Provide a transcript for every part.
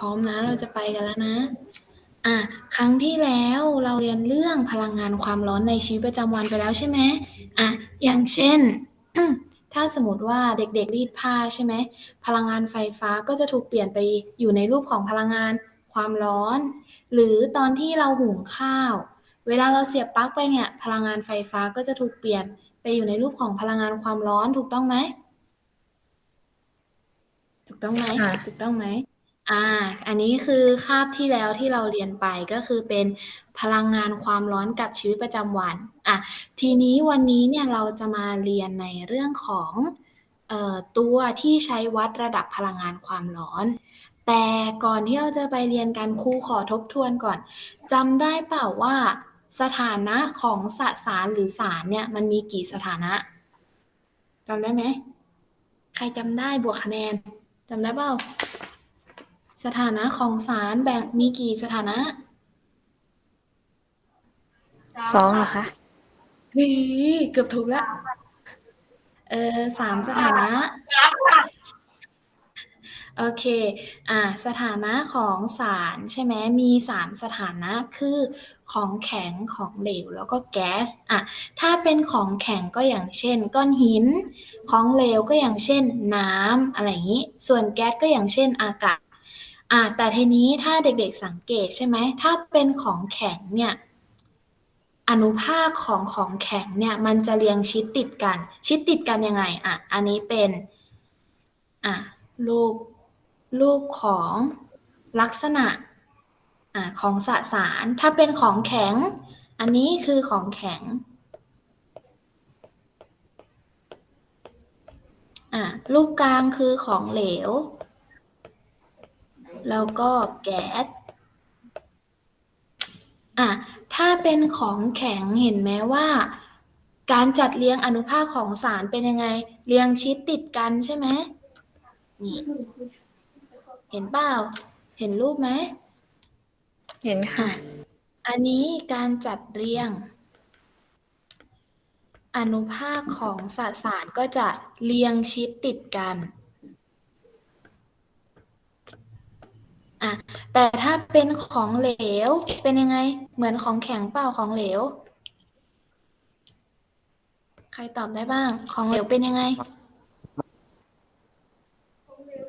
พร้อมนะ เราจะไปกันแล้วนะอะครั้งที่แล้วเราเรียนเรื่องพลังงานความร้อนในชีวิตประจำวันไปแล้วใช่ไหมอะอย่างเช่น ถ้าสมมติว่าเด็กๆรีดผ้าใช่ไหมพลังงานไฟฟ้าก็จะถูกเปลี่ยนไปอยู่ในรูปของพลังงานความร้อน หรือตอนที่เราหุงข้าว เวลาเราเสียบปลั๊กไปเนี่ย พลังงานไฟฟ้าก็จะถูกเปลี่ยนไปอยู่ในรูปของพลังงานความร้อนถูกต้องไหมถูกต้องไหมค่ะถูกต้องไหม อ่าอันนี้คือคาบที่แล้วที่เราเรียนไป ก็คือเป็นพลังงานความร้อนกับชีวิตประจำวัน อะ ทีนี้วันนี้เนี่ยเราจะมาเรียนในเรื่องของเอ่อตัวที่ใช้วัดระดับพลังงานความร้อน แต่ก่อนที่เราจะไปเรียนกันครูขอทบทวนก่อนจำได้เปล่าว่า สถานะของสสารหรือสารเนี่ยมันมีกี่สถานะจำได้ไหม ใครจำได้บวกคะแนนจำได้เปล่า สถานะของสารแบ่งมีกี่สถานะสองเหรอคะเฮ้ยเกือบถูกแล้ว เออสามสถานะ โอเค อ่า สถานะของสารใช่ไหมมีสามสถานะคือของแข็งของเหลวแล้วก็แก๊ส อะ ถ้าเป็นของแข็งก็อย่างเช่น ก้อนหิน ของเหลวก็อย่างเช่น น้ำอะไรอย่างนี้ ส่วนแก๊สก็อย่างเช่นอากาศ อะแต่ทีนี้ถ้าเด็กๆสังเกตใช่ไหม ถ้าเป็นของแข็งเนี่ยอนุภาคของของแข็งเนี่ยมันจะเรียงชิดติดกัน ชิดติดกันยังไงอะอันนี้เป็นอะรูปรูปของลักษณะอะของสสาร ถ้าเป็นของแข็ง อันนี้คือของแข็งอะรูปกลางคือของเหลว แล้วก็แก๊สอะถ้าเป็นของแข็งเห็นไหมว่า การจัดเรียงอนุภาคของสารเป็นยังไง เรียงชิดติดกันใช่ไหมนี่เห็นเปล่า เห็นรูปไหม เห็นค่ะ อันนี้การจัดเรียง อนุภาคของสสารก็จะเรียงชิดติดกัน อะแต่ถ้าเป็นของเหลวเป็นยังไง เหมือนของแข็งเปล่าของเหลว ใครตอบได้บ้าง ของเหลวเป็นยังไง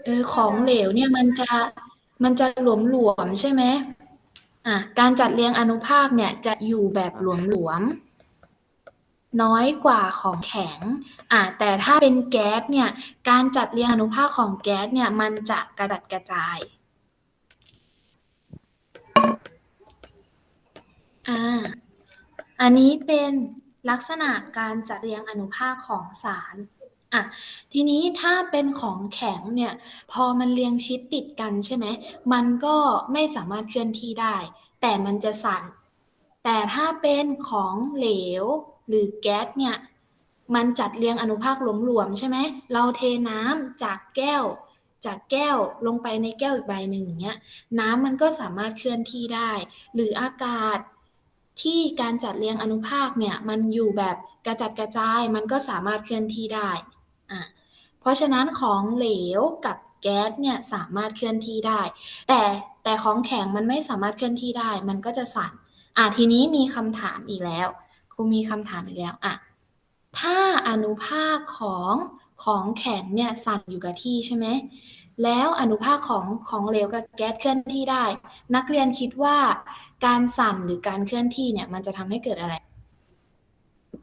เออของเหลวเนี่ยมันจะมันจะหลวมๆใช่ไหมอะการจัดเรียงอนุภาคเนี่ยจะอยู่แบบหลวมๆน้อยกว่าของแข็ง อะแต่ถ้าเป็นแก๊สเนี่ย การจัดเรียงอนุภาคของแก๊สเนี่ย มันจะกระจัดกระจาย อ่า อันนี้เป็นลักษณะการจัดเรียงอนุภาคของสารอะทีนี้ถ้าเป็นของแข็งเนี่ย พอมันเรียงชิดติดกันใช่ไหม มันก็ไม่สามารถเคลื่อนที่ได้ แต่มันจะสั่น แต่ถ้าเป็นของเหลวหรือแก๊สเนี่ย มันจัดเรียงอนุภาคหลวมๆใช่ไหม เราเทน้ำจากแก้ว จากแก้วลงไปในแก้วอีกใบหนึ่งอย่างเงี้ย น้ำมันก็สามารถเคลื่อนที่ได้ หรืออากาศ ที่การจัดเรียงอนุภาคเนี่ยมันอยู่แบบกระจัดกระจายมันก็สามารถเคลื่อนที่ได้อะเพราะฉะนั้นของเหลวกับแก๊สเนี่ยสามารถเคลื่อนที่ได้ แต่แต่ของแข็งมันไม่สามารถเคลื่อนที่ได้ มันก็จะสั่นอะทีนี้มีคำถามอีกแล้วครูมีคำถามอีกแล้วอะถ้าอนุภาคของของแข็งเนี่ยสั่นอยู่กับที่ใช่ไหมแล้วอนุภาคของของเหลวกับแก๊สเคลื่อนที่ได้ นักเรียนคิดว่า การสั่นหรือการเคลื่อนที่เนี่ย มันจะทำให้เกิดอะไร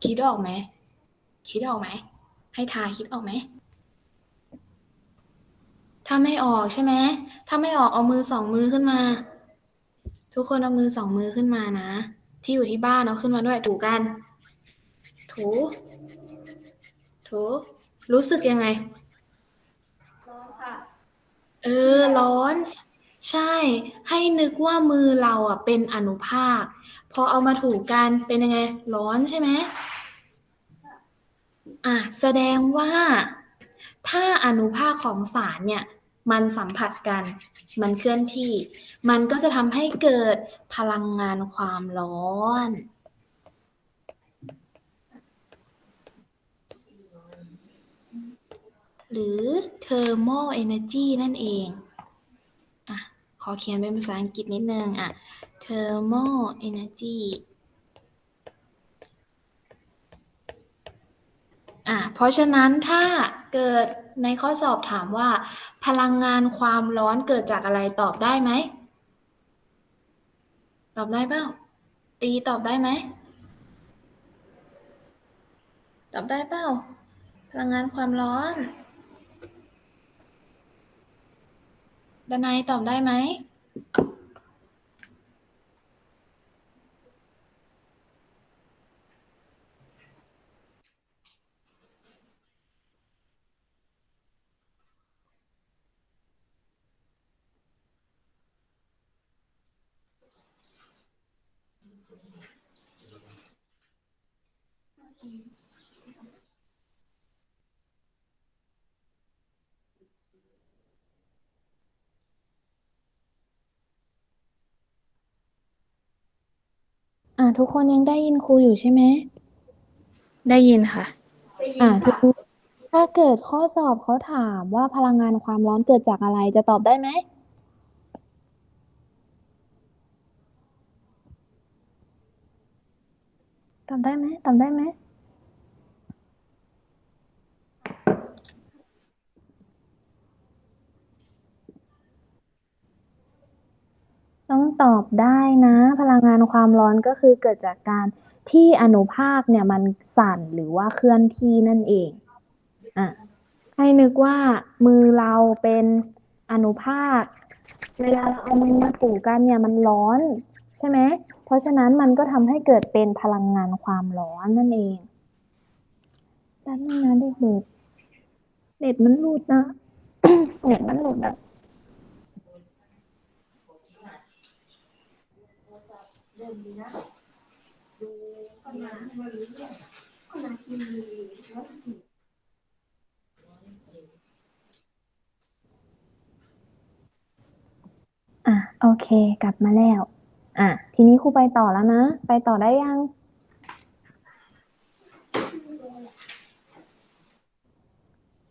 คิดออกไหม คิดออกไหม ให้ทายคิดออกไหม ถ้าไม่ออกใช่ไหม ถ้าไม่ออกเอามือสองมือขึ้นมา ทุกคนเอามือสองมือขึ้นมานะ ที่อยู่ที่บ้านเอาขึ้นมาด้วยถูกัน ถู ถู รู้สึกยังไงเออ ร้อน ใช่ ให้นึกว่ามือเราอะเป็นอนุภาค พอเอามาถูกกันเป็นยังไง ร้อนใช่ไหมอะแสดงว่าถ้าอนุภาคของสารเนี่ยมันสัมผัสกัน มันเคลื่อนที่ มันก็จะทำให้เกิดพลังงานความร้อน หรือ thermal energy นั่นเอง ขอเขียนเป็นภาษาอังกฤษนิดนึงอะ thermal energy อะเพราะฉะนั้นถ้าเกิดในข้อสอบถามว่า พลังงานความร้อนเกิดจากอะไรตอบได้ไหม ตอบได้เปล่าตีตอบได้ไหม ตอบได้เปล่า พลังงานความร้อน ดนายตอบได้ไหม ทุกคนยังได้ยินครูอยู่ใช่ไหม ได้ยินค่ะ อ่าทีนี้ถ้าเกิดข้อสอบเขาถามว่าพลังงานความร้อนเกิดจากอะไรจะตอบได้ไหม ตอบได้ไหมตอบได้ไหม ต้องตอบได้นะ พลังงานความร้อนก็คือเกิดจากการที่อนุภาคเนี่ยมันสั่นหรือว่าเคลื่อนที่นั่นเองอะให้นึกว่ามือเราเป็นอนุภาค เวลาเราเอามือมาถูกันเนี่ยมันร้อนใช่ไหมเพราะฉะนั้นมันก็ทำให้เกิดเป็นพลังงานความร้อนนั่นเองแป๊บนึงนะเด็กเน็ตมันหลุดนะเน็ตมันหลุดอะ อะโอเคกลับมาแล้ว อะ ทีนี้ครูไปต่อแล้วนะ ไปต่อได้ยัง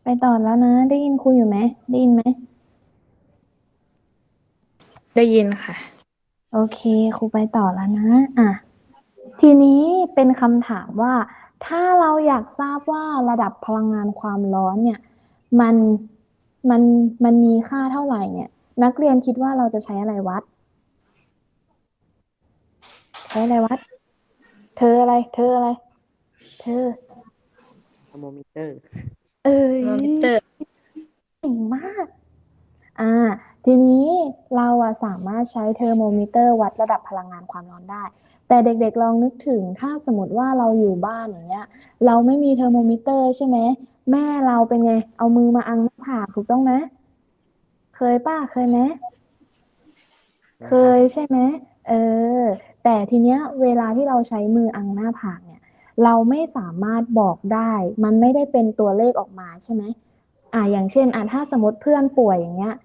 ไปต่อแล้วนะ ได้ยินครูอยู่ไหมได้ยินไหมได้ยินค่ะ โอเคครูไปต่อแล้วนะ อะ ทีนี้เป็นคำถามว่า ถ้าเราอยากทราบว่าระดับพลังงานความร้อนเนี่ย มันมันมันมีค่าเท่าไหร่เนี่ย นักเรียนคิดว่าเราจะใช้อะไรวัด ใช้อะไรวัด เธออะไร เธออะไร เธอเทอร์โมมิเตอร์ เอ้ยโมมิเตอร์เก่งมาก อ่า ทีนี้เราอะสามารถใช้เทอร์โมมิเตอร์วัดระดับพลังงานความร้อนได้ แต่เด็กๆลองนึกถึงถ้าสมมติว่าเราอยู่บ้านอย่างเงี้ย เราไม่มีเทอร์โมมิเตอร์ใช่ไหมแม่เราเป็นไง เอามือมาอังหน้าผากถูกต้องไหมเคยป้าเคยไหมเคยใช่ไหมเออ แต่ทีเนี้ยเวลาที่เราใช้มืออังหน้าผากเนี่ย เราไม่สามารถบอกได้ มันไม่ได้เป็นตัวเลขออกมาใช่ไหมอ่าอย่างเช่นอ่าถ้าสมมติเพื่อนป่วยอย่างเงี้ย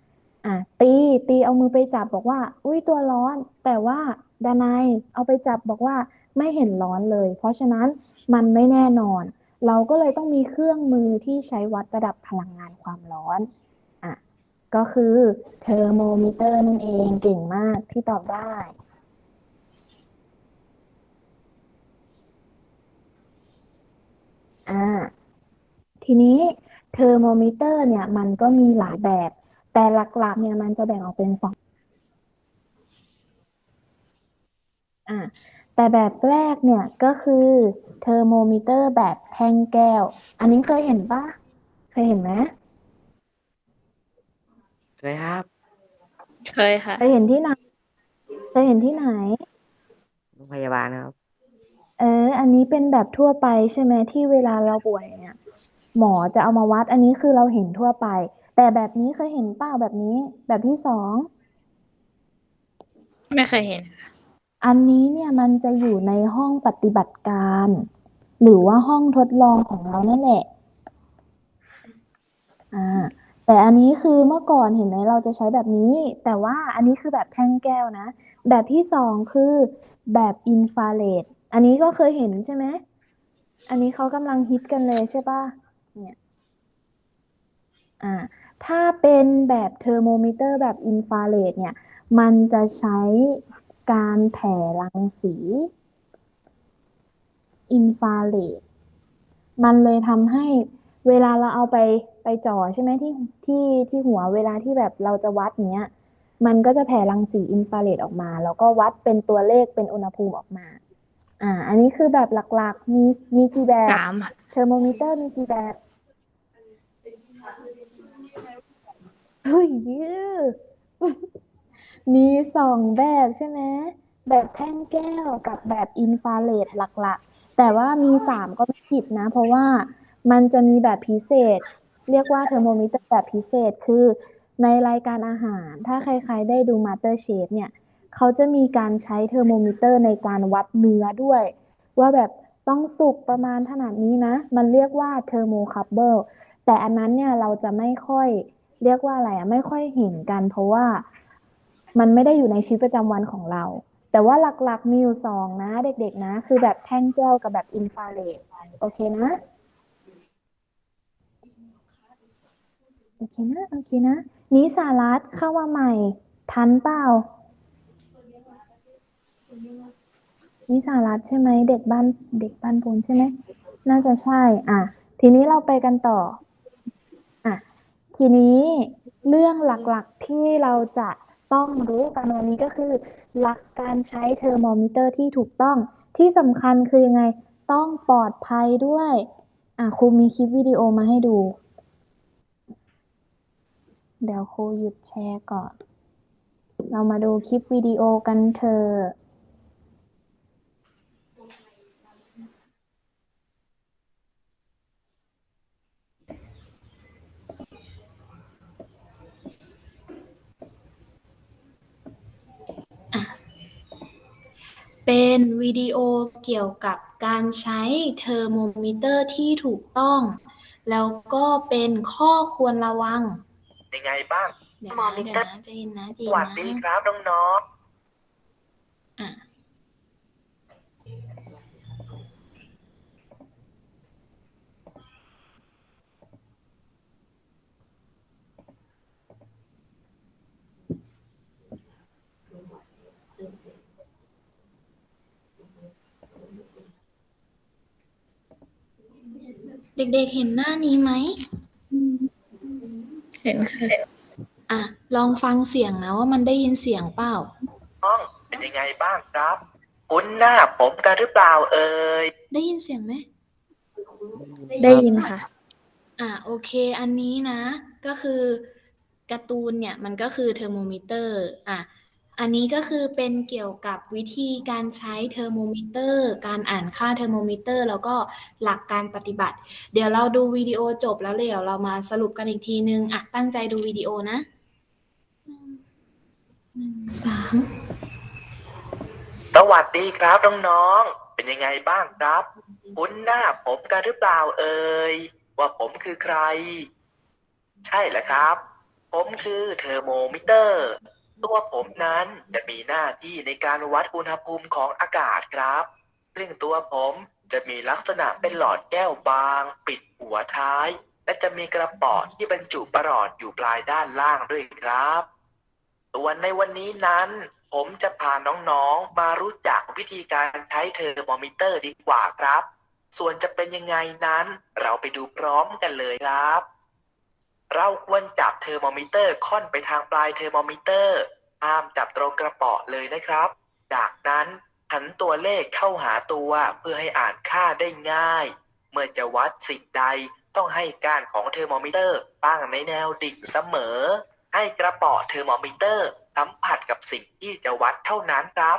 อะตีตีเอามือไปจับบอกว่า อุ้ยตัวร้อน แต่ว่าดานายเอาไปจับบอกว่าไม่เห็นร้อนเลย เพราะฉะนั้นมันไม่แน่นอน เราก็เลยต้องมีเครื่องมือที่ใช้วัดระดับพลังงานความร้อนอะก็คือเทอร์โมมิเตอร์นั่นเองเก่งมากที่ตอบได้อ่าทีนี้เทอร์โมมิเตอร์เนี่ยมันก็มีหลายแบบ แต่หลักๆเนี่ยมันจะแบ่งออกเป็นสองอ่าแต่แบบแรกเนี่ยก็คือเทอร์โมมิเตอร์แบบแท่งแก้ว อันนี้เคยเห็นปะเคยเห็นไหมเคยครับ เคยค่ะ เคยเห็นที่ไหน เคยเห็นที่ไหน โรงพยาบาลนะครับ เออ อันนี้เป็นแบบทั่วไปใช่ไหมที่เวลาเราป่วยเนี่ย หมอจะเอามาวัด อันนี้คือเราเห็นทั่วไป แต่แบบนี้เคยเห็นเปล่าแบบนี้ แบบที่สองไม่เคยเห็นค่ะอันนี้เนี่ยมันจะอยู่ในห้องปฏิบัติการ หรือว่าห้องทดลองของเรานั่นแหละอ่าแต่อันนี้คือเมื่อก่อนเห็นไหมเราจะใช้แบบนี้ แต่ว่าอันนี้คือแบบแท่งแก้วนะ แบบที่สองคือแบบอินฟราเรดอันนี้ก็เคยเห็นใช่ไหมอันนี้เขากำลังฮิตกันเลยใช่ปะเนี่ยอ่า ถ้าเป็นแบบเทอร์โมมิเตอร์แบบอินฟราเรดเนี่ย มันจะใช้การแผ่รังสีอินฟราเรดมันเลยทำให้เวลาเราเอาไปไปจ่อใช่ไหมที่ที่ที่หัวเวลาที่แบบเราจะวัดเนี้ย มันก็จะแผ่รังสีอินฟราเรดออกมา แล้วก็วัดเป็นตัวเลขเป็นอุณหภูมิออกมา อ่า อันนี้คือแบบหลักๆ มีมีกี่แบบสามค่ะเทอร์โมมิเตอร์มีกี่แบบ เฮ้ยมีสองแบบใช่ไหมแบบแท่งแก้วกับแบบอินฟราเรดหลักๆ แต่ว่ามีสามก็ไม่ผิดนะ เพราะว่ามันจะมีแบบพิเศษ เรียกว่าเทอร์โมมิเตอร์แบบพิเศษคือในรายการอาหาร ถ้าใครๆได้ดูมาสเตอร์เชฟเนี่ย เขาจะมีการใช้เทอร์โมมิเตอร์ในการวัดเนื้อด้วย ว่าแบบต้องสุกประมาณขนาดนี้นะ มันเรียกว่าเทอร์โมคัพเบิลแต่อันนั้นเนี่ยเราจะไม่ค่อย เรียกว่าอะไรอะไม่ค่อยเห็นกัน เพราะว่ามันไม่ได้อยู่ในชีวิตประจำวันของเรา แต่ว่าหลักๆมีอยู่สองนะ เด็ก ๆ นะ คือแบบแท่งแก้วกับแบบอินฟราเรดโอเคนะโอเคนะโอเคนะนี้สารัตเข้ามาใหม่ ทันเปล่านิสารัตใช่ไหมเด็กบ้านเด็กบ้านพนใช่ไหมน่าจะใช่ อะ ทีนี้เราไปกันต่อ ทีนี้เรื่องหลักๆที่เราจะต้องรู้กันวันนี้ก็คือ หลักการใช้เทอร์โมมิเตอร์ที่ถูกต้อง ที่สำคัญคือยังไงต้องปลอดภัยด้วย อะครูมีคลิปวิดีโอมาให้ดู เดี๋ยวครูหยุดแชร์ก่อน เรามาดูคลิปวิดีโอกันเถอะ เป็นวิดีโอเกี่ยวกับการใช้เทอร์โมมิเตอร์ที่ถูกต้อง แล้วก็เป็นข้อควรระวัง ยังไงบ้างเดี๋ยวนะเดี๋ยวนะใจเย็นนะใจสเย็นวัสดีนะครับน้องอะ เด็กๆเห็นหน้านี้ไหม เห็นค่ะอะ ลองฟังเสียงนะว่ามันได้ยินเสียงเปล่าๆน้องเป็นยังไงบ้างครับ คุ้นหน้าผมกันหรือเปล่าเอ่ย ได้ยินเสียงไหม ได้ยินค่ะ อะโอเคอันนี้นะ ก็คือการ์ตูนเนี่ย มันก็คือเทอร์โมมิเตอร์ อะ อันนี้ก็คือเป็นเกี่ยวกับวิธีการใช้เทอร์โมมิเตอร์ การอ่านค่าเทอร์โมมิเตอร์ แล้วก็หลักการปฏิบัติ เดี๋ยวเราดูวิดีโอจบแล้วเดี๋ยวเรามาสรุปกันอีกทีนึงอะตั้งใจดูวิดีโอนะหนึ่งสามสวัสดีครับน้องๆเป็นยังไงบ้างครับ คุ้นหน้าผมกันหรือเปล่าเอ่ยว่าผมคือใคร ใช่แล้วครับ ผมคือเทอร์โมมิเตอร์ ตัวผมนั้นจะมีหน้าที่ในการวัดอุณหภูมิของอากาศครับ ซึ่งตัวผมจะมีลักษณะเป็นหลอดแก้วบาง ปิดหัวท้าย และจะมีกระป๋อที่บรรจุประหลอดอยู่ปลายด้านล่างด้วยครับส่วนในวันนี้นั้น ผมจะพาน้องๆมารู้จักวิธีการใช้เทอร์โมมิเตอร์ดีกว่าครับ ส่วนจะเป็นยังไงนั้น เราไปดูพร้อมกันเลยครับ เราควรจับเทอร์โมมิเตอร์ค่อนไปทางปลายเทอร์โมมิเตอร์ห้ามจับตรงกระป๋อเลยนะครับ จากนั้นหันตัวเลขเข้าหาตัวเพื่อให้อ่านค่าได้ง่าย เมื่อจะวัดสิ่งใดต้องให้ก้านของเทอร์โมมิเตอร์ตั้งในแนวดิ่งเสมอ ให้กระป๋อเทอร์โมมิเตอร์สัมผัสกับสิ่งที่จะวัดเท่านั้นครับ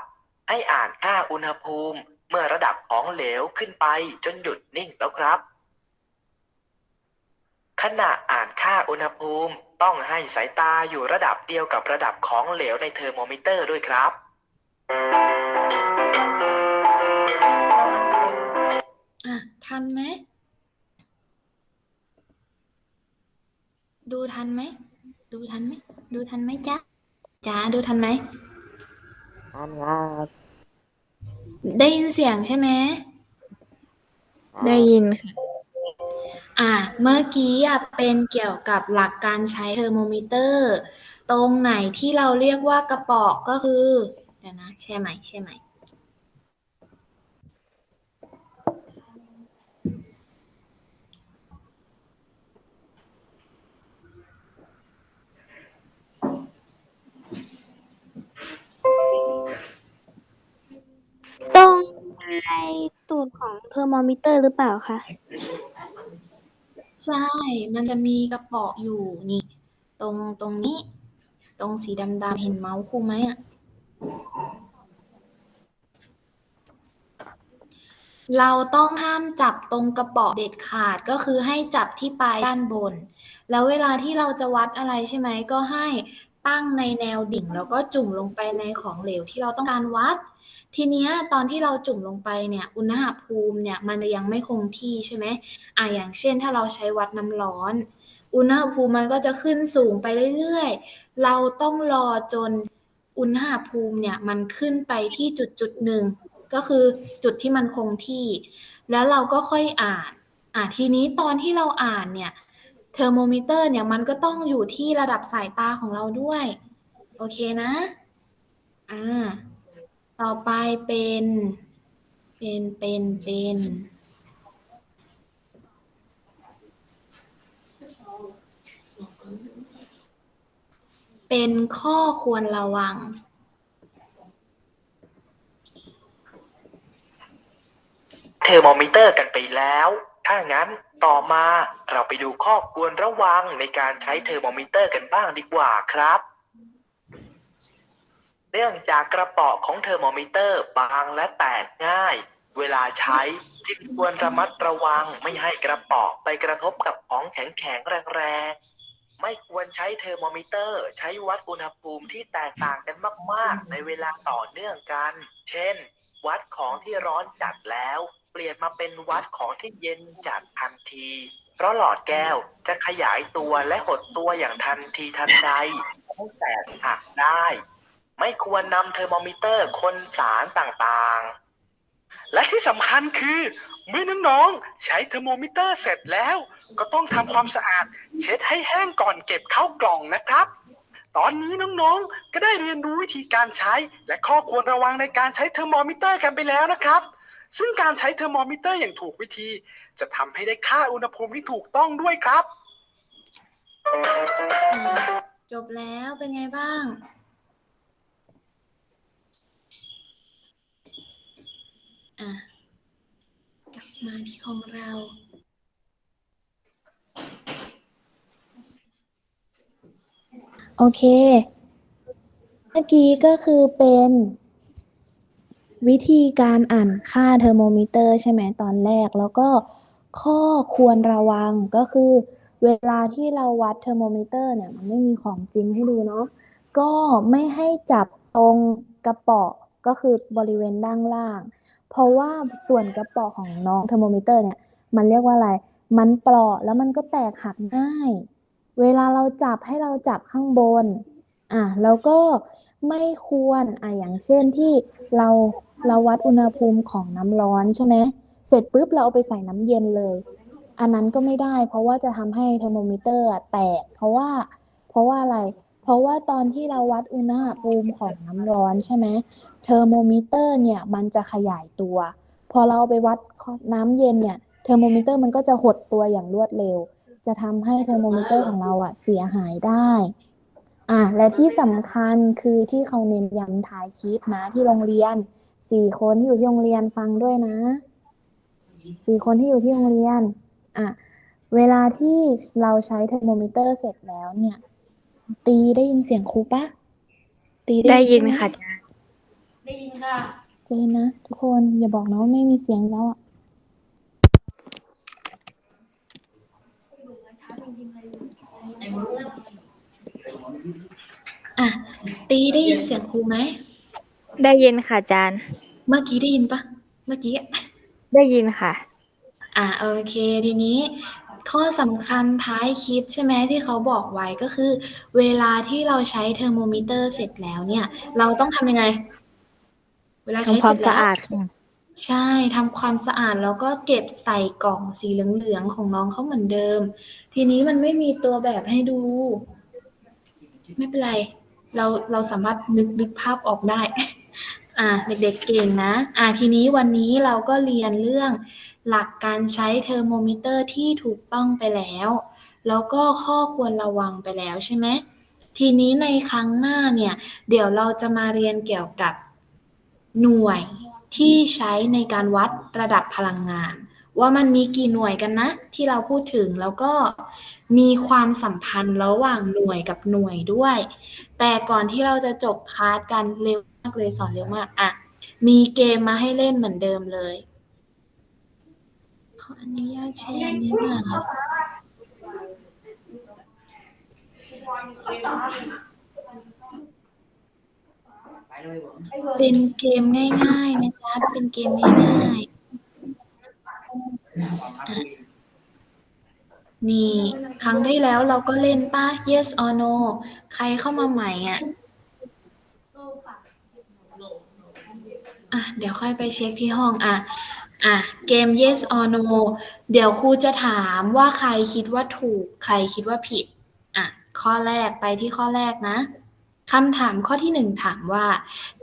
ให้อ่านค่าอุณหภูมิ เมื่อระดับของเหลวขึ้นไปจนหยุดนิ่งแล้วครับ ขณะอ่านค่าอุณหภูมิ ต้องให้สายตาอยู่ระดับเดียวกับระดับของเหลวในเทอร์โมมิเตอร์ด้วยครับ อะ ทันไหม ดูทันไหม ดูทันไหม ดูทันไหมจ๊ะจ๊ะดูทันไหมท่านครับได้ยินเสียงใช่ไหม ได้ยินค่ะ อะเมื่อกี้อะเป็นเกี่ยวกับหลักการใช้เทอร์โมมิเตอร์ ตรงไหนที่เราเรียกว่ากระป๋อกก็คือ เดี๋ยวนะแช่ไหมแช่ไหมตรงในตูดของเทอร์โมมิเตอร์หรือเปล่าคะ ใช่ มันจะมีกระป๋อกอยู่นี่ ตรงตรงนี้ ตรงสีดำๆเห็นเมาส์ครูไหมอะ เราต้องห้ามจับตรงกระป๋อกเด็ดขาดก็คือให้จับที่ปลายด้านบน แล้วเวลาที่เราจะวัดอะไรใช่ไหมก็ให้ตั้งในแนวดิ่ง แล้วก็จุ่มลงไปในของเหลวที่เราต้องการวัด ทีเนี้ยตอนที่เราจุ่มลงไปเนี่ย อุณหภูมิเนี่ยมันยังไม่คงที่ใช่ไหมอะอย่างเช่น ถ้าเราใช้วัดน้ำร้อน อุณหภูมิมันก็จะขึ้นสูงไปเรื่อยๆ เราต้องรอจนอุณหภูมิเนี่ยมันขึ้นไปที่จุดจุดหนึ่งก็คือจุดที่มันคงที่ แล้วเราก็ค่อยอ่านอะทีนี้ตอนที่เราอ่านเนี่ยเทอร์โมมิเตอร์เนี่ยมันก็ต้องอยู่ที่ระดับสายตาของเราด้วย โอเคนะ อ่า ต่อไปเป็น เป็นเป็นเป็นเป็นข้อควรระวัง เทอร์โมมิเตอร์กันไปแล้ว ถ้างั้นต่อมาเราไปดูข้อควรระวังในการใช้เทอร์โมมิเตอร์กันบ้างดีกว่าครับ เนื่องจากกระป๋อของเทอร์โมมิเตอร์บางและแตกง่าย เวลาใช้จึงควรระมัดระวังไม่ให้กระป๋อไปกระทบกับของแข็งๆแรงๆ ไม่ควรใช้เทอร์โมมิเตอร์ ใช้วัดอุณหภูมิที่แตกต่างกันมากๆ ในเวลาต่อเนื่องกัน เช่น วัดของที่ร้อนจัดแล้ว เปลี่ยนมาเป็นวัดของที่เย็นจัดทันที เพราะหลอดแก้วจะขยายตัวและหดตัวอย่างทันทีทันใดไม่แตกหักได้ ไม่ควรนำเทอร์โมมิเตอร์คนสารต่างๆ และที่สำคัญคือ เมื่อน้องๆ ใช้เทอร์โมมิเตอร์เสร็จแล้ว ก็ต้องทำความสะอาด เช็ดให้แห้งก่อนเก็บเข้ากล่องนะครับ ตอนนี้น้องๆ ก็ได้เรียนรู้วิธีการใช้ และข้อควรระวังในการใช้เทอร์โมมิเตอร์กันไปแล้วนะครับ ซึ่งการใช้เทอร์โมมิเตอร์อย่างถูกวิธี จะทำให้ได้ค่าอุณหภูมิที่ถูกต้องด้วยครับ จบแล้วเป็นไงบ้าง อะ กลับมาที่ของเรา โอเค เมื่อกี้ก็คือเป็น วิธีการอ่านค่าเทอร์โมมิเตอร์ใช่ไหมตอนแรก แล้วก็ข้อควรระวังก็คือ เวลาที่เราวัดเทอร์โมมิเตอร์เนี่ย มันไม่มีของจริงให้ดูเนาะก็ไม่ให้จับตรงกระป๋อก็คือบริเวณด้านล่าง เพราะว่าส่วนกระป๋อของน้องเทอร์โมมิเตอร์เนี่ย มันเรียกว่าอะไร มันเปราะแล้วมันก็แตกหักง่าย เวลาเราจับให้เราจับข้างบน อะแล้วก็ไม่ควร อะอย่างเช่นที่เราเราวัดอุณหภูมิของน้ำร้อนใช่ไหม เสร็จปุ๊บเราเอาไปใส่น้ำเย็นเลย อันนั้นก็ไม่ได้ เพราะว่าจะทำให้เทอร์โมมิเตอร์แตก เพราะว่า เพราะว่าอะไร เพราะว่าตอนที่เราวัดอุณหภูมิของน้ำร้อนใช่ไหม เทอร์โมมิเตอร์เนี่ยมันจะขยายตัว พอเราเอาไปวัดน้ำเย็นเนี่ยเทอร์โมมิเตอร์มันก็จะหดตัวอย่างรวดเร็ว จะทำให้เทอร์โมมิเตอร์ของเราอะเสียหายได้อะและที่สำคัญคือที่เขาเน้นย้ำท้ายคลิปนะ ที่โรงเรียนสี่คนที่อยู่ที่โรงเรียนฟังด้วยนะสี่คนที่อยู่ที่โรงเรียนอะเวลาที่เราใช้เทอร์โมมิเตอร์เสร็จแล้วเนี่ย ตีได้ยินเสียงครูปะตีได้ยินใช่หมค่ะ ได้ยินค่ะเจนนะ ทุกคนอย่าบอกนะว่าไม่มีเสียงแล้วอะอะ ตีได้ยินเสียงครูไหม ได้ยินค่ะอาจารย์ เมื่อกี้ได้ยินปะ เมื่อกี้อะได้ยินค่ะ อะโอเคทีนี้ ข้อสำคัญท้ายคลิปใช่ไหมที่เขาบอกไว้ก็คือ เวลาที่เราใช้เทอร์โมมิเตอร์เสร็จแล้วเนี่ย เราต้องทำยังไง เวลาใช้ทำความเร็จแล้ สะอาดค่ะ ใช่ทำความสะอาดแล้วก็เก็บใส่กล่องสีเหลืองๆของน้องเขาเหมือนเดิม ทีนี้มันไม่มีตัวแบบให้ดู ไม่เป็นไร เราเราสามารถนึกนึกภาพออกได้ อ่า เด็กๆเก่งนะ อ่า ทีนี้วันนี้เราก็เรียนเรื่อง หลักการใช้เทอร์โมมิเตอร์ที่ถูกต้องไปแล้ว แล้วก็ข้อควรระวังไปแล้วใช่ไหม ทีนี้ในครั้งหน้าเนี่ย เดี๋ยวเราจะมาเรียนเกี่ยวกับ หน่วยที่ใช้ในการวัดระดับพลังงาน ว่ามันมีกี่หน่วยกันนะ ที่เราพูดถึงแล้วก็มีความสัมพันธ์ระหว่างหน่วยกับหน่วยด้วย แต่ก่อนที่เราจะจบคลาสกันเร็วมากเลยสอนเร็วมากอะมีเกมมาให้เล่นเหมือนเดิมเลย ขออนุญาตแชร์นี้หน่อยครับ เป็นเกมง่ายๆนะคะเป็นเกมง่ายๆ นี่ ครั้งที่แล้วเราก็เล่นป่ะ yes or no ใครเข้ามาใหม่อะอะ เดี๋ยวค่อยไปเช็คที่ห้องอะอะ เกม yes or no เดี๋ยวครูจะถามว่าใครคิดว่าถูก ใครคิดว่าผิด อะ ข้อแรกไปที่ข้อแรกนะ คำถามข้อที่หนึ่งถามว่า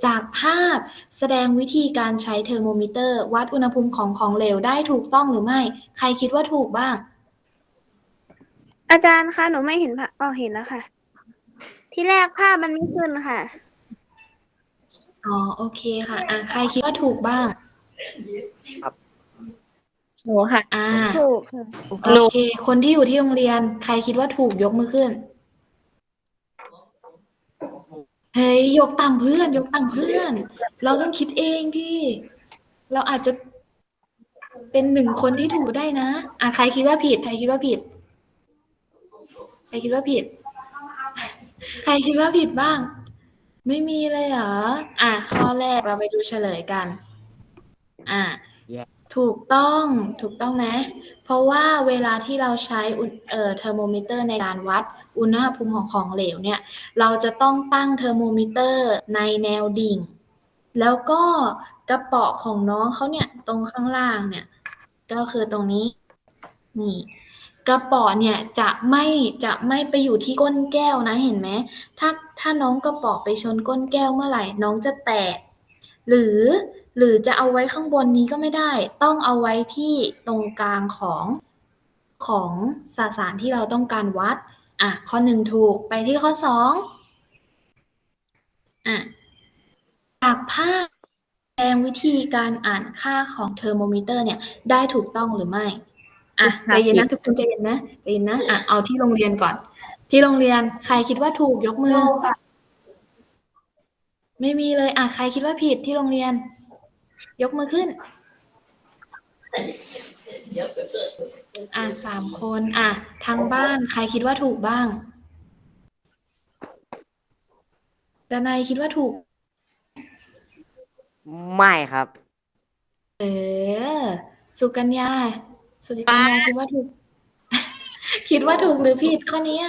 จากภาพแสดงวิธีการใช้เทอร์โมมิเตอร์ วัดอุณหภูมิของของเหลวได้ถูกต้องหรือไม่ ใครคิดว่าถูกบ้าง อาจารย์คะหนูไม่เห็นภาพอ๋อเห็นแล้วค่ะ ที่แรกภาพมันไม่ขึ้นค่ะ อ๋อโอเคค่ะอะ ใครคิดว่าถูกบ้างหนูค่ะ อ่าถูกค่ะ โอเค คนที่อยู่ที่โรงเรียน ใครคิดว่าถูกยกมือขึ้น เฮ้ย ยกตามเพื่อน ยกตามเพื่อน เราต้องคิดเองดิเราอาจจะเป็นหนึ่งคนที่ถูกได้นะ อะใครคิดว่าผิด ใครคิดว่าผิด ใครคิดว่าผิด ใครคิดว่าผิดบ้าง ไม่มีเลยเหรอ อะข้อแรกเราไปดูเฉลยกัน อะ ถูกต้องถูกต้องไหมเพราะว่าเวลาที่เราใช้เอ่อเทอร์โมมิเตอร์ในการวัดอุณหภูมิของของเหลวเนี่ย เราจะต้องตั้งเทอร์โมมิเตอร์ในแนวดิ่ง แล้วก็กระเป๋อของน้องเขาเนี่ยตรงข้างล่างเนี่ย ก็คือตรงนี้ นี่ กระเป๋อเนี่ยจะไม่จะไม่ไปอยู่ที่ก้นแก้วนะเห็นไหมถ้าถ้าน้องกระเป๋อไปชนก้นแก้วเมื่อไหร่น้องจะแตก หรือ หรือจะเอาไว้ข้างบนนี้ก็ไม่ได้ ต้องเอาไว้ที่ตรงกลางของของสสารที่เราต้องการวัด อะ ข้อหนึ่งถูกไปที่ข้อสองอะจากภาพแสดงวิธีการอ่านค่าของเทอร์โมมิเตอร์เนี่ยได้ถูกต้องหรือไม่ อะใจเย็นนะทุกคนใจเย็นนะใจเย็นนะอะเอาที่โรงเรียนก่อน ที่โรงเรียนใครคิดว่าถูกยกมือ ไม่มีเลยอะใครคิดว่าผิดที่โรงเรียน ยกมือขึ้น อะสามคน อะทางบ้านใครคิดว่าถูกบ้างดนายคิดว่าถูก ไม่ครับ เออ สุกัญญา สุกัญญาคิดว่าถูก คิดว่าถูกหรือผิดข้อเนี้ย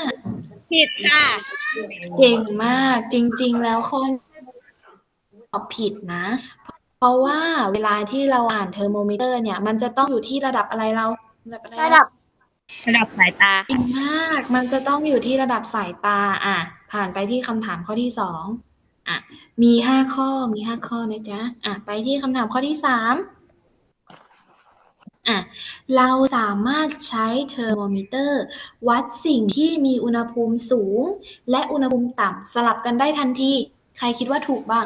ผิดจ้ะเก่งมาก จริง ๆ แล้วข้อตอบผิดนะ เพราะว่าเวลาที่เราอ่านเทอร์โมมิเตอร์เนี่ย มันจะต้องอยู่ที่ระดับอะไรเราระดับอะไรระดับระดับสายตาเก่งมาก มันจะต้องอยู่ที่ระดับสายตา อะ ผ่านไปที่คำถามข้อที่สองอะ มีห้าข้อ มีห้าข้อนะจ๊ะ อะ ไปที่คำถามข้อที่สามอะ เราสามารถใช้เทอร์โมมิเตอร์ วัดสิ่งที่มีอุณหภูมิสูง และอุณหภูมิต่ำสลับกันได้ทันที ใครคิดว่าถูกบ้าง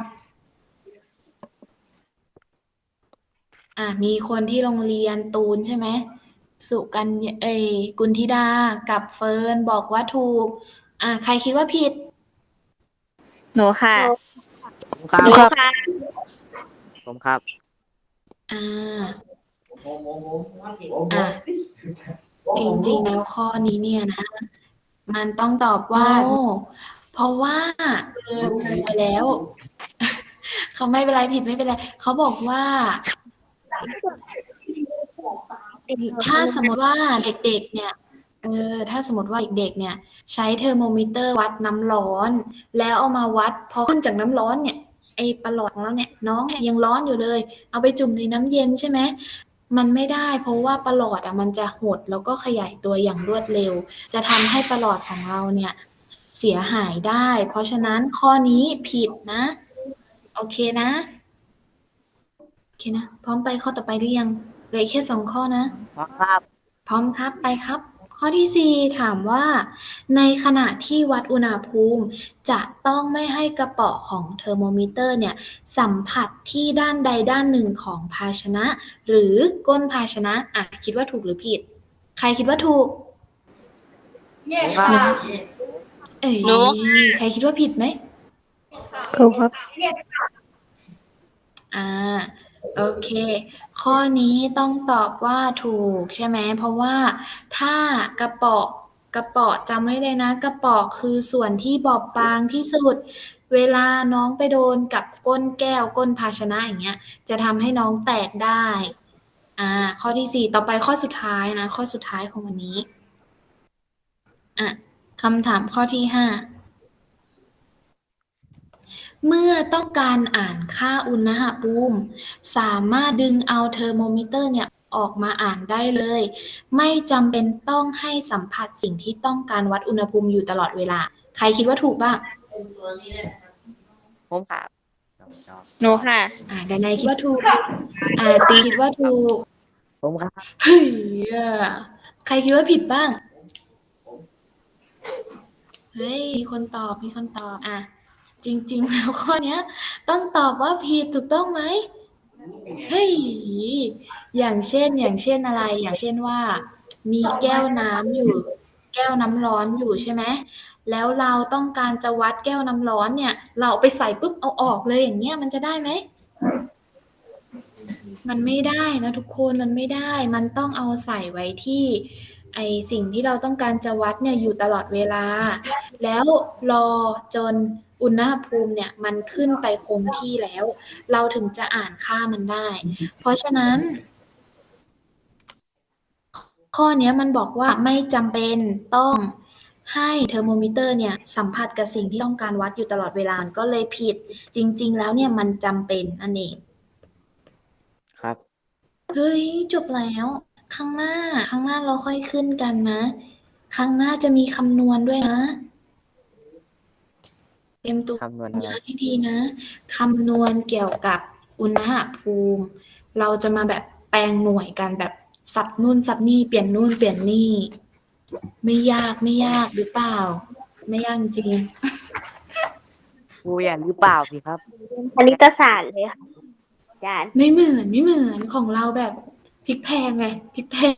อะมีคนที่โรงเรียนตูนใช่ไหม สุกันยเอยกุลธิดากับเฟิร์นบอกว่าถูก อะใครคิดว่าผิด หนูค่ะ ผมครับ หนูค่ะ ผมครับ อ่า อะ จริงๆแล้วข้อนี้เนี่ยนะ มันต้องตอบว่าโง่เพราะว่าไปแล้ว เขาไม่เป็นไรผิดไม่เป็นไร เขาบอกว่า ถ้าสมมติว่าเด็กๆ เนี่ย เออ ถ้าสมมติว่าเด็กๆ เนี่ย ใช้เทอร์โมมิเตอร์วัดน้ำร้อน แล้วเอามาวัดพอขึ้นจากน้ำร้อนเนี่ย ไอ้ประหลอดของเราเนี่ยน้องเนี่ยยังร้อนอยู่เลย เอาไปจุ่มในน้ำเย็นใช่ไหมมันไม่ได้ เพราะว่าประหลอดอะมันจะหดแล้วก็ขยายตัวอย่างรวดเร็ว จะทำให้ประหลอดของเราเนี่ยเสียหายได้ เพราะฉะนั้นข้อนี้ผิดนะ โอเคนะ เคนะ พร้อมไปข้อต่อไปหรือยังเหลืออกแค่สองข้อนะ พร้อมครับ พร้อมครับไปครับ ข้อที่สี่ถามว่า ในขณะที่วัดอุณหภูมิ จะต้องไม่ให้กระเป๋อของเทอร์โมมิเตอร์เนี่ย สัมผัสที่ด้านใดด้านหนึ่งของภาชนะ หรือก้นภาชนะอะคิดว่าถูกหรือผิด ใครคิดว่าถูกผมครับเอ้ยหนู ใครคิดว่าผิดไหม ถูกครับ อ่า โอเค ข้อนี้ต้องตอบว่าถูกใช่ไหม เพราะว่าถ้ากระเป๋อกระเป๋อจำไว้เลยนะ กระเป๋อคือส่วนที่บอบบางที่สุด เวลาน้องไปโดนกับก้นแก้วก้นภาชนะอย่างเงี้ย จะทำให้น้องแตกได้ อ่า ข้อที่สี่ต่อไปข้อสุดท้ายนะ ข้อสุดท้ายของวันนี้ อะคำถามข้อที่ห้า เมื่อต้องการอ่านค่าอุณหภูมิ สามารถดึงเอาเทอร์โมมิเตอร์เนี่ยออกมาอ่านได้เลย ไม่จำเป็นต้องให้สัมผัสสิ่งที่ต้องการวัดอุณหภูมิอยู่ตลอดเวลา ใครคิดว่าถูกบ้างผมครับหนูค่ะ อ่าดนายคิดว่าถูก อ่าตีคิดว่าถูก ผมครับเฮ้ยอะใครคิดว่าผิดบ้าง เฮ้ย มีคนตอบ มีคนตอบ อะ จริง ๆ แล้วข้อเนี้ย ต้องตอบว่าผิดถูกต้องไหมเฮ้ยอย่างเช่นอย่างเช่นอะไร อย่างเช่นว่า มีแก้วน้ำอยู่ แก้วน้ำร้อนอยู่ใช่ไหมแล้วเราต้องการจะวัดแก้วน้ำร้อนเนี่ย เราเอาไปใส่ปุ๊บเอาออกเลยอย่างเงี้ยมันจะได้ไหมมันไม่ได้นะทุกคนมันไม่ได้ มันต้องเอาใส่ไว้ที่ ไอสิ่งที่เราต้องการจะวัดเนี่ยอยู่ตลอดเวลา แล้วรอจนอุณหภูมิเนี่ยมันขึ้นไปคงที่แล้ว เราถึงจะอ่านค่ามันได้ เพราะฉะนั้น ข้อเนี้ยมันบอกว่าไม่จำเป็นต้องให้เทอร์โมมิเตอร์เนี่ยสัมผัสกับสิ่งที่ต้องการวัดอยู่ตลอดเวลามันก็เลยผิด จริง ๆ แล้วเนี่ยมันจำเป็นนั่นเอง ครับ เฮ้ย จบแล้ว ข้างหน้าข้างหน้าเราค่อยขึ้นกันนะข้างหน้าจะมีคำนวณด้วยนะ เตรียมตัวคำนวณอะไร ให้ดีนะคำนวณเกี่ยวกับอุณหภูมิ เราจะมาแบบแปลงหน่วยกันแบบสับนู่นสับนี่เปลี่ยนนู่นเปลี่ยนนี่ ไม่ยากไม่ยากหรือเปล่า ไม่ยากจริง ครูอย่าหรือเปล่าสิครับ คณิตศาสตร์เลยค่ะอาจารย์ ไม่เหมือนไม่เหมือนของเราแบบ พริกแพงไงพริกแพง